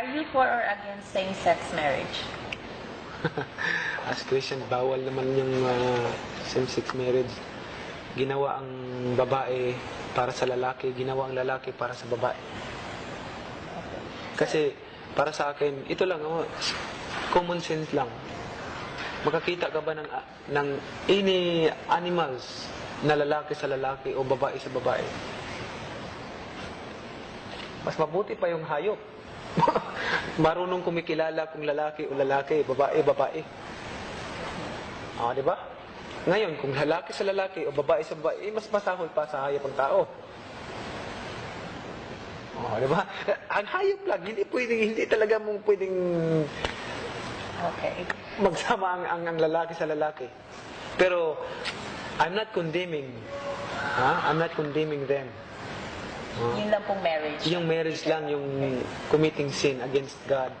Are you for or against same-sex marriage? As Christian, bawal naman yung ah, same-sex marriage. Ginawa ang babae para sa lalaki, ginawa ang lalaki para sa babae. Kasi para sa akin, ito lang, oh, common sense lang. Makakita ka ba ng, ah, ng any animals na lalaki sa lalaki o babae sa babae? Mas mabuti pa yung hayop. Marunong kumikilala kung lalaki o lalaki, babae, babae. Ah, di ba? Ngayon, kung lalaki sa lalaki o babae sa babae, mas masahol pa sa hayop ang tao. Oh, di ba? Ang hayop lang, hindi pwedeng, hindi talaga mong pwedeng Okay. magsama ang, ang, ang lalaki sa lalaki. Pero, I'm not condemning. Ha? I'm not condemning them. Yun lang pong marriage. Yung marriage lang, yung committing sin against God.